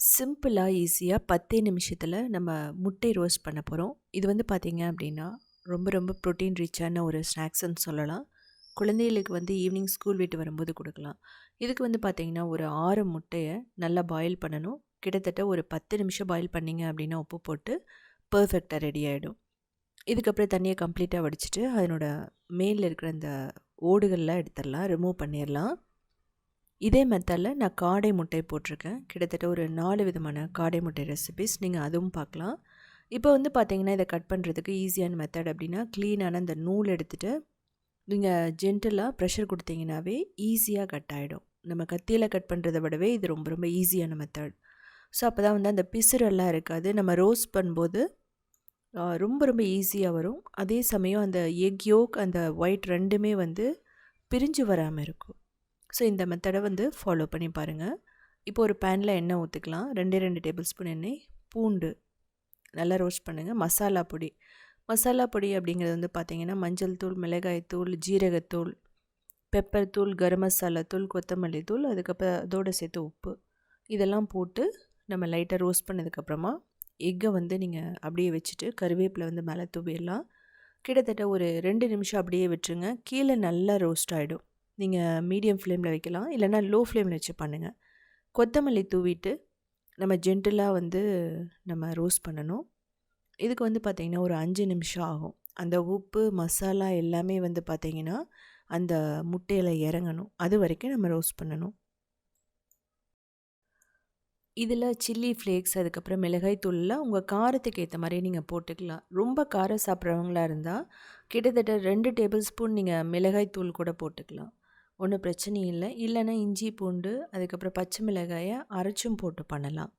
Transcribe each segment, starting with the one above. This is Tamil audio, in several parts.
சிம்பிளாக ஈஸியாக பத்தே நிமிஷத்தில் நம்ம முட்டை ரோஸ்ட் பண்ண போகிறோம் இது வந்து பார்த்திங்க அப்படின்னா ரொம்ப ரொம்ப ப்ரோட்டீன் ரிச்சான ஒரு ஸ்நாக்ஸ்ன்னு சொல்லலாம். குழந்தைகளுக்கு வந்து ஈவினிங் ஸ்கூல் விட்டு வரும்போது கொடுக்கலாம். இதுக்கு வந்து பார்த்திங்கன்னா ஒரு ஆறு முட்டையை நல்லா பாயில் பண்ணணும். கிட்டத்தட்ட ஒரு பத்து நிமிஷம் பாயில் பண்ணிங்க அப்படின்னா உப்பு போட்டு பர்ஃபெக்டாக ரெடி ஆகிடும் இதுக்கப்புறம் தண்ணியை கம்ப்ளீட்டாக வடிச்சிட்டு அதனோட மேலில் இருக்கிற அந்த ஓடுகள்லாம் எடுத்துடலாம் ரிமூவ் பண்ணிடலாம். இதே மெத்தடில் நான் காடை முட்டை போட்டிருக்கேன். கிட்டத்தட்ட ஒரு நாலு விதமான காடை முட்டை ரெசிபிஸ் நீங்கள் அதுவும் பார்க்கலாம். இப்போ வந்து பார்த்தீங்கன்னா இதை கட் பண்ணுறதுக்கு ஈஸியான மெத்தட் அப்படின்னா க்ளீனான அந்த நூல் எடுத்துகிட்டு நீங்கள் ஜென்டலாக ப்ரெஷர் கொடுத்தீங்கன்னாவே ஈஸியாக கட் ஆகிடும் நம்ம கத்தியில் கட் பண்ணுறதை விடவே இது ரொம்ப ரொம்ப ஈஸியான மெத்தட் ஸோ அப்போ தான் வந்து அந்த பிசுரெல்லாம் இருக்காது. நம்ம ரோஸ்ட் பண்ணும்போது ரொம்ப ரொம்ப ஈஸியாக வரும். அதே சமயம் அந்த எக் யோக் அந்த ஒயிட் ரெண்டுமே வந்து பிரிஞ்சு வராமல் இருக்கும். ஸோ இந்த மெத்தடை வந்து ஃபாலோ பண்ணி பாருங்கள் இப்போ ஒரு பேனில் எண்ணெய் ஊற்றிக்கலாம் ரெண்டே ரெண்டு டேபிள் ஸ்பூன் எண்ணெய் பூண்டு நல்லா ரோஸ்ட் பண்ணுங்கள் மசாலா பொடி. மசாலா பொடி அப்படிங்கிறது வந்து பார்த்திங்கன்னா மஞ்சள் தூள் மிளகாய் தூள் ஜீரகத்தூள் பெப்பர் தூள் கரம் மசாலா தூள் கொத்தமல்லி தூள் அதுக்கப்புறம் அதோடு சேர்த்து உப்பு. இதெல்லாம் போட்டு நம்ம லைட்டாக ரோஸ்ட் பண்ணதுக்கப்புறமா எக்கை வந்து நீங்கள் அப்படியே வச்சுட்டு கருவேப்பிலை வந்து மேலே தூவிடலாம். கிட்டத்தட்ட ஒரு ரெண்டு நிமிஷம் அப்படியே விட்டுருங்க. கீழே நல்லா ரோஸ்ட் ஆகிடும் நீங்கள் மீடியம் ஃப்ளேமில் வைக்கலாம். இல்லைனா லோ ஃப்ளேமில் வச்சு பண்ணுங்கள் கொத்தமல்லி தூவிட்டு நம்ம ஜென்டிலாக வந்து நம்ம ரோஸ்ட் பண்ணணும். இதுக்கு வந்து பார்த்திங்கன்னா ஒரு அஞ்சு நிமிஷம் ஆகும். அந்த உப்பு மசாலா எல்லாமே வந்து பார்த்திங்கன்னா அந்த முட்டையில் இறங்கணும். அது வரைக்கும் நம்ம ரோஸ்ட் பண்ணணும். இதில் சில்லி ஃப்ளேக்ஸ் அதுக்கப்புறம் மிளகாய் உங்கள் காரத்துக்கு ஏற்ற மாதிரி நீங்கள் போட்டுக்கலாம். ரொம்ப காரம் சாப்பிட்றவங்களா இருந்தால் கிட்டத்தட்ட ரெண்டு டேபிள் ஸ்பூன் நீங்கள் மிளகாய் தூள் கூட போட்டுக்கலாம். ஒன்றும் பிரச்சனை இல்லை. இல்லைன்னா இஞ்சி பூண்டு அதுக்கப்புறம் பச்சை மிளகாயை அரைச்சும் போட்டு பண்ணலாம்.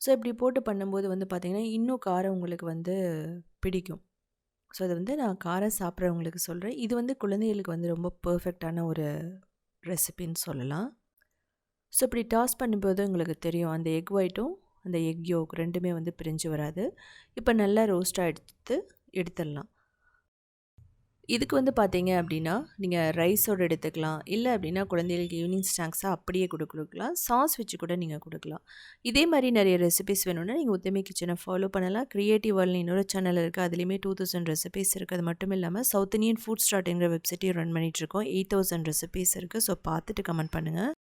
ஸோ இப்படி போட்டு பண்ணும்போது வந்து பார்த்திங்கன்னா இன்னும் காரம் உங்களுக்கு வந்து பிடிக்கும். ஸோ அதை வந்து நான் காரம் சாப்பிட்றவங்களுக்கு சொல்கிறேன் இது வந்து குழந்தைகளுக்கு வந்து ரொம்ப பர்ஃபெக்டான ஒரு ரெசிபின்னு சொல்லலாம். ஸோ இப்படி டாஸ் பண்ணும்போது உங்களுக்கு தெரியும் அந்த எக் ஒயிட்டும் அந்த எக் யோக் ரெண்டுமே வந்து பிரிஞ்சு வராது. இப்போ நல்லா ரோஸ்ட்டாக எடுத்து எடுத்துடலாம். இதுக்கு வந்து பார்த்தீங்க அப்படின்னா நீங்கள் ரைஸோடு எடுத்துக்கலாம். இல்லை அப்படின்னா குழந்தைகளுக்கு ஈவினிங் ஸ்நாக்ஸாக அப்படியே கொடு கொடுக்கலாம். சாஸ் வச்சு கூட நீங்கள் கொடுக்கலாம். இதே மாதிரி நிறைய ரெசிபிஸ் வேணும்னா நீங்கள் உத்தமி கிச்சனை ஃபாலோ பண்ணலாம். க்ரியேட்டிவ் வேர்ல்டு இன்னொரு சேனல் இருக்குது அதுலேயுமே டூ தௌசண்ட் ரெசிபிஸ் இருக்குது அது மட்டும் இல்லாமல் சவுத் இந்தியன் ஃபுட் ஸ்டார்ட்ங்கிற வெப்சைட்டையும் ரன் பண்ணிகிட்ருக்கோம் எயிட் தௌசண்ட் ரெசிபிஸ் இருக்குது ஸோ பார்த்துட்டு கமெண்ட் பண்ணுங்கள்